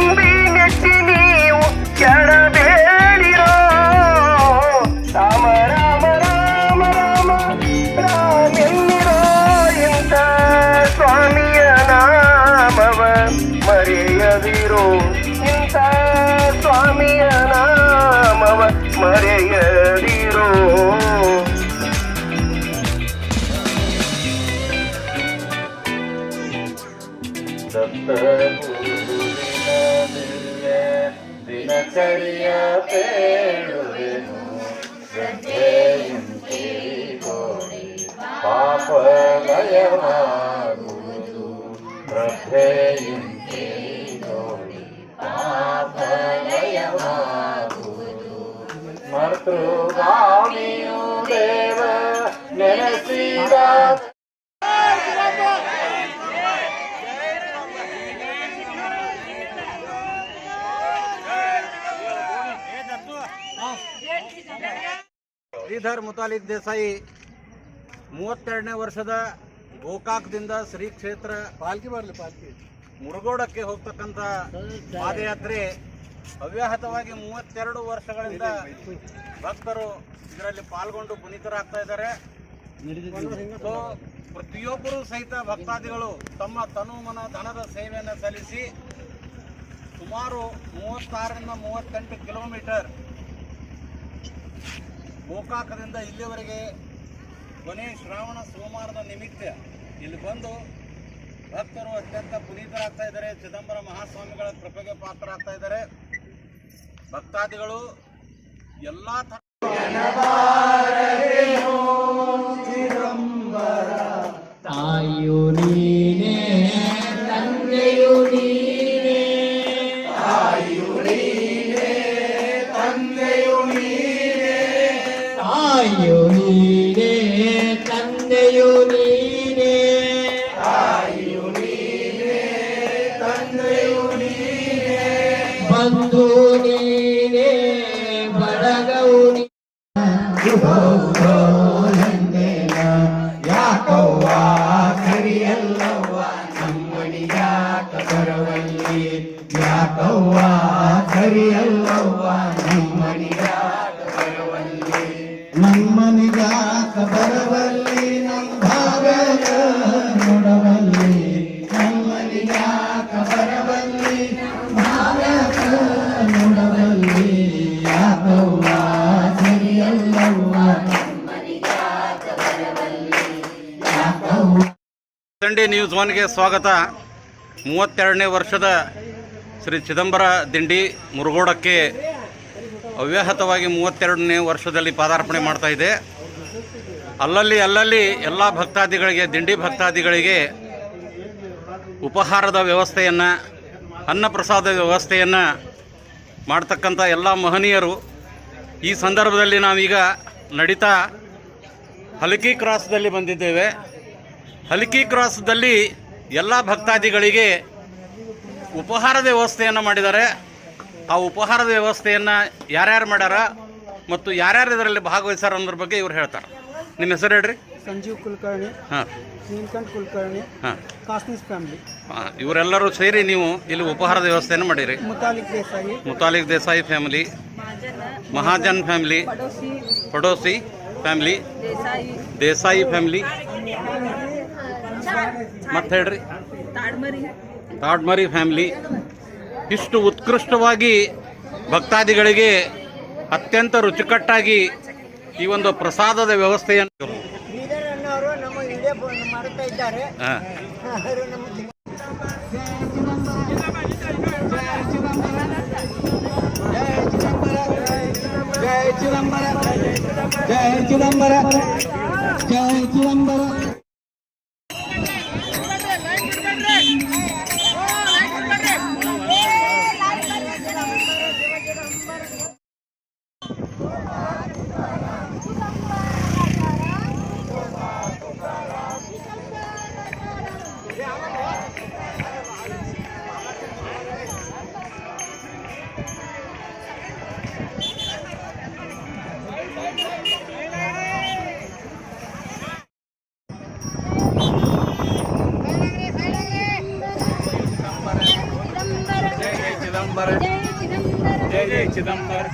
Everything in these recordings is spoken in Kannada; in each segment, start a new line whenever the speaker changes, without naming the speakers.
ತುಂಬಿ ನೆಟ್ಟಿ ನೀವು ಕೆಡಬೇಡಿರೋ ರಾಮ ರಾಮ ರಾಮ ರಾಮ ರಾಮೆನ್ನಿರೋ ಇಂಥ ಸ್ವಾಮಿಯ ನಾಮವ ಮರೆಯದಿರೋ ಇಂಥ ಸ್ವಾಮಿಯ ನಾಮವ ಮರೆಯ
ದಿನಚರಿಯ ಪೇಳುವೆನು ಶ್ರದ್ಧೆಯಿಂತಿಗೋಡಿ ಪಾಪಲಯವಾಗುವುದು ಶ್ರದ್ಧೆಯಿಂತಿಗೋಡಿ ಪಾಪಲಯವಾಗುವುದು ಮರ್ತೃಗಾಮಿಯು ದೇವ ಶ್ರೀಧರ್ ಮುತಾಲಿಕ್ ದೇಸಾಯಿ ಮೂವತ್ತೆರಡನೇ ವರ್ಷದ ಗೋಕಾಕದಿಂದ ಶ್ರೀ ಕ್ಷೇತ್ರ ಪಾಲ್ಕಿ
ಬರಲಿ ಪಾಲ್ಕಿ
ಮುರುಗೋಡಕ್ಕೆ ಹೋಗ್ತಕ್ಕಂಥ ಪಾದಯಾತ್ರೆ ಅವ್ಯಾಹತವಾಗಿ ಮೂವತ್ತೆರಡು ವರ್ಷಗಳಿಂದ ಭಕ್ತರು ಇದರಲ್ಲಿ ಪಾಲ್ಗೊಂಡು ಪುನೀತರಾಗ್ತಾ ಇದ್ದಾರೆ.
ಸೊ,
ಪ್ರತಿಯೊಬ್ಬರು ಸಹಿತ ಭಕ್ತಾದಿಗಳು ತಮ್ಮ ತನು ಮನ ಧನದ ಸೇವೆಯನ್ನು ಸಲ್ಲಿಸಿ ಸುಮಾರು ಮೂವತ್ತಾರರಿಂದ ಮೂವತ್ತೆಂಟು ಕಿಲೋಮೀಟರ್ ಗೋಕಾಕದಿಂದ ಇಲ್ಲಿವರೆಗೆ ಕೊನೆ ಶ್ರಾವಣ ಸೋಮವಾರದ ನಿಮಿತ್ತ ಇಲ್ಲಿ ಬಂದು ಭಕ್ತರು ಅತ್ಯಂತ ಪುನೀತರಾಗ್ತಾ ಇದ್ದಾರೆ, ಚಿದಂಬರ ಮಹಾಸ್ವಾಮಿಗಳ ಕೃಪೆಗೆ ಪಾತ್ರರಾಗ್ತಾ ಇದ್ದಾರೆ. ಭಕ್ತಾದಿಗಳು, ಎಲ್ಲ ಥ
ತಾಯಿಯು ನೀನೇ ತಂದೆಯು ನೀನೇ. ಬಂಧು ನೀನೇ ಬಳಗವು ಯಾಕವ್ವ ಕರಿಯಲ್ಲವ್ವ ನಮ್ಮಡಿ ಯಾಕ ಬರವಲ್ಲಿ ಯಾಕವ್ವ ಕರಿಯಲ್ಲವ್ವ ಬರವಲ್ಲಿ
ದಂಡಿ ನ್ಯೂಸ್ ಒನ್ಗೆ ಸ್ವಾಗತ. ಮೂವತ್ತೆರಡನೇ ವರ್ಷದ ಶ್ರೀ ಚಿದಂಬರ ದಿಂಡಿ ಮುರುಗೋಡಕ್ಕೆ ಅವ್ಯಾಹತವಾಗಿ ಮೂವತ್ತೆರಡನೇ ವರ್ಷದಲ್ಲಿ ಪಾದಾರ್ಪಣೆ ಮಾಡ್ತಾ ಇದೆ. ಅಲ್ಲಲ್ಲಿ ಅಲ್ಲಲ್ಲಿ ಎಲ್ಲ ಭಕ್ತಾದಿಗಳಿಗೆ, ದಿಂಡಿ ಭಕ್ತಾದಿಗಳಿಗೆ ಉಪಹಾರದ ವ್ಯವಸ್ಥೆಯನ್ನು, ಅನ್ನಪ್ರಸಾದ ವ್ಯವಸ್ಥೆಯನ್ನು ಮಾಡ್ತಕ್ಕಂಥ ಎಲ್ಲ ಮಹನೀಯರು ಈ ಸಂದರ್ಭದಲ್ಲಿ ನಾವೀಗ ನಡೀತಾ ಹಲಕಿ ಕ್ರಾಸ್ದಲ್ಲಿ ಬಂದಿದ್ದೇವೆ. ಹಲಕಿ ಕ್ರಾಸ್ದಲ್ಲಿ ಎಲ್ಲ ಭಕ್ತಾದಿಗಳಿಗೆ ಉಪಹಾರದ ವ್ಯವಸ್ಥೆಯನ್ನು ಮಾಡಿದ್ದಾರೆ. ಆ ಉಪಹಾರದ ವ್ಯವಸ್ಥೆಯನ್ನು ಯಾರ್ಯಾರು ಮಾಡ್ಯಾರ ಮತ್ತು ಯಾರ್ಯಾರು ಇದರಲ್ಲಿ ಭಾಗವಹಿಸ್ಯಾರ ಅನ್ನೋದ್ರ ಬಗ್ಗೆ ಇವ್ರು ಹೇಳ್ತಾರೆ. ನಿಮ್ಮ ಹೆಸರು ಹೇಳ್ರಿ?
ಸಂಜೀವ್ ಕುಲಕರ್ಣಿ.
ಹಾಂ.
ನೀಲ್ಕಂಠ್ ಕುಲಕರ್ಣಿ. ಹಾಂ. ಫ್ಯಾಮಿಲಿ.
ಇವರೆಲ್ಲರೂ ಸೇರಿ ನೀವು ಇಲ್ಲಿ ಉಪಹಾರದ ವ್ಯವಸ್ಥೆಯನ್ನು ಮಾಡಿರಿ.
ಮುತಾಲಿಕ್ ದೇಸಾಯಿ.
ಮುತಾಲಿಕ್ ದೇಸಾಯಿ ಫ್ಯಾಮಿಲಿ. ಮಹಾಜನ್ ಫ್ಯಾಮಿಲಿ. ಪಡೋಸಿ ಫ್ಯಾಮಿಲಿ. ದೇಸಾಯಿ ಫ್ಯಾಮಿಲಿ. ಮತ್ತೆ ಹೇಳ್ರಿ? ತಾಡ್ಮರಿ ಫ್ಯಾಮಿಲಿ. ಇಷ್ಟು ಉತ್ಕೃಷ್ಟವಾಗಿ ಭಕ್ತಾದಿಗಳಿಗೆ ಅತ್ಯಂತ ರುಚಿಕಟ್ಟಾಗಿ ಈ ಒಂದು ಪ್ರಸಾದದ ವ್ಯವಸ್ಥೆಯನ್ನು
ಇದ್ದಾರೆ. ನಮ್ಮ
ಜಯ ಚಿದಂಬರ. ಜಯ ಚಿದಂಬರ.
ಜಯ ಚಿದಂಬರ.
ಚಿದಂಬರ ಜಯ ಜಯ ಚಿದಂಬರ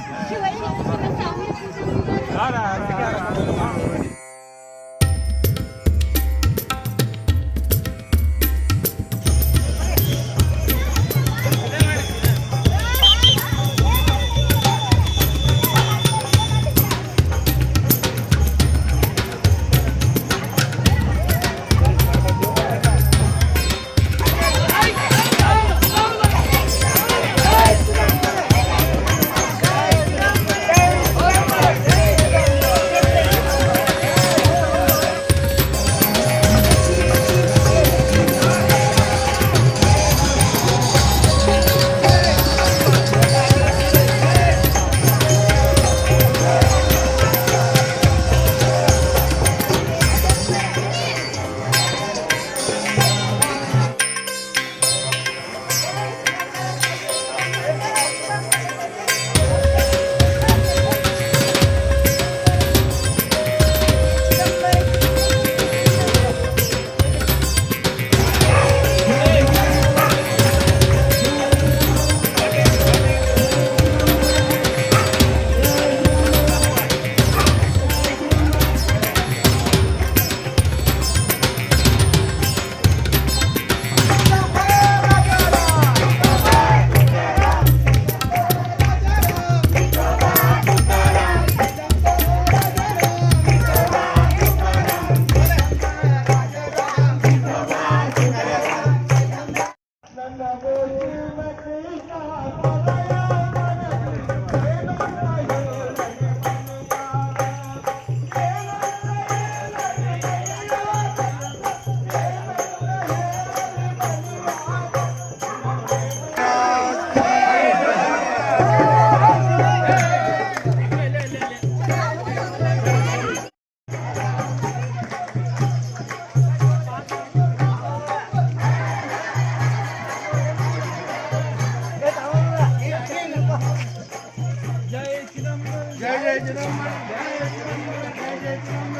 జయ జయ జయ జయ జయ జయ